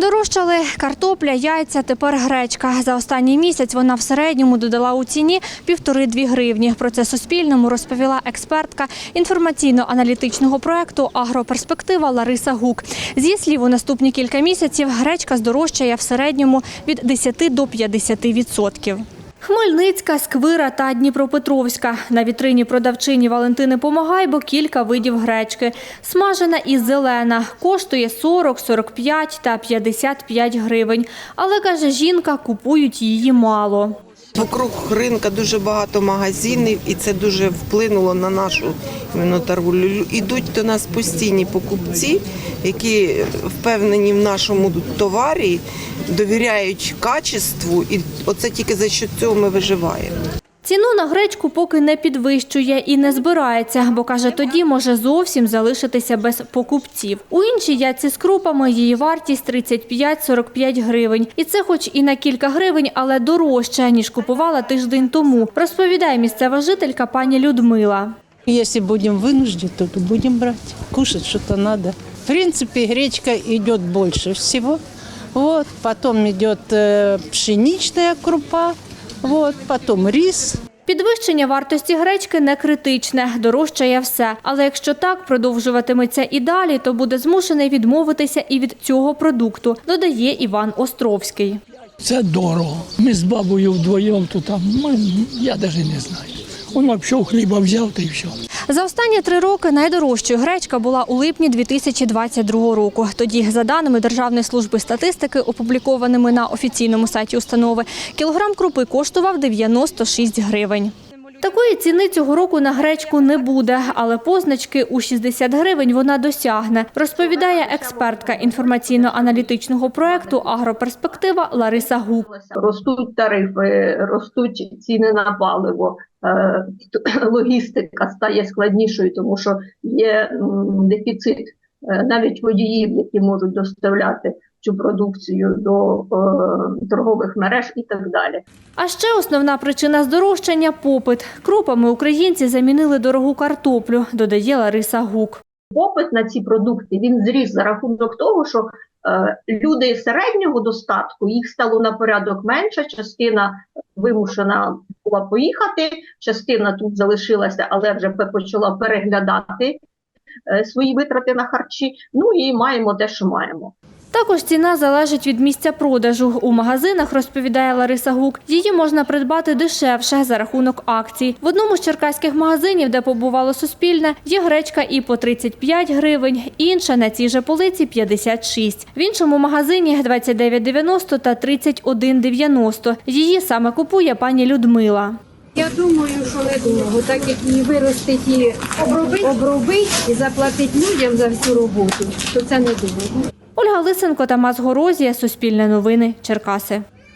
Дорожчали картопля, яйця, тепер гречка. За останній місяць вона в середньому додала у ціні півтори-дві гривні. Про це Суспільному розповіла експертка інформаційно-аналітичного проекту «Агроперспектива» Лариса Гук. Зі слів, у наступні кілька місяців гречка здорожчає в середньому від 10 до 50 відсотків. Хмельницька, Сквира та Дніпропетровська. На вітрині продавчині Валентини Помагайбо кілька видів гречки. Смажена і зелена. Коштує 40, 45 та 55 гривень. Але, каже жінка, купують її мало. Вокруг ринка дуже багато магазинів, і це дуже вплинуло на нашу іменно торгівлю. Ідуть до нас постійні покупці, які впевнені в нашому товарі, довіряють качеству, і оце тільки за що цього ми виживаємо. Ціну на гречку поки не підвищує і не збирається, бо каже, тоді може зовсім залишитися без покупців. У іншій яйці з крупами її вартість 35-45 гривень. І це хоч і на кілька гривень, але дорожче, ніж купувала тиждень тому, розповідає місцева жителька пані Людмила. Если будем вынуждены, то будем брать. Кушать что-то надо. В принципе, гречка идет больше всего. Вот, потом идет э, пшеничная крупа, вот, потом рис. Підвищення вартості гречки не критичне, дорожчає все. Але якщо так продовжуватиметься і далі, то буде змушений відмовитися і від цього продукту, додає Іван Островський. Це дорого. Ми з бабою вдвоєм, то там, ми, я навіть не знаю. Воно вообще хліба взяв та й все. За останні три роки найдорожчою гречка була у липні 2022 року. Тоді, за даними Державної служби статистики, опублікованими на офіційному сайті установи, кілограм крупи коштував 96 гривень. Такої ціни цього року на гречку не буде, але позначки у 60 гривень вона досягне, розповідає експертка інформаційно-аналітичного проекту Агроперспектива Лариса Гук. ростуть тарифи, ростуть ціни на паливо, е, логістика стає складнішою, тому що є дефіцит е, навіть водіїв, які можуть доставляти цю продукцію до е, торгових мереж і так далі. А ще основна причина здорожчання – попит. Крупами українці замінили дорогу картоплю, додає Лариса Гук. Попит на ці продукти він зріс за рахунок того, що е, люди середнього достатку їх стало на порядок менше. Частина вимушена була поїхати, частина тут залишилася, але вже почала переглядати е, свої витрати на харчі. Ну і маємо те, що маємо. Також ціна залежить від місця продажу. У магазинах, розповідає Лариса Гук, її можна придбати дешевше за рахунок акцій. В одному з черкаських магазинів, де побувало Суспільне, є гречка і по 35 гривень, інша на цій же полиці 56. В іншому магазині 29,90 та 31,90. Її саме купує пані Людмила. Я думаю, що недорого, так як її виростить і обробить і заплатить людям за всю роботу, то це недорого. Ольга Лисенко, Тамас Горозія, Суспільне новини, Черкаси.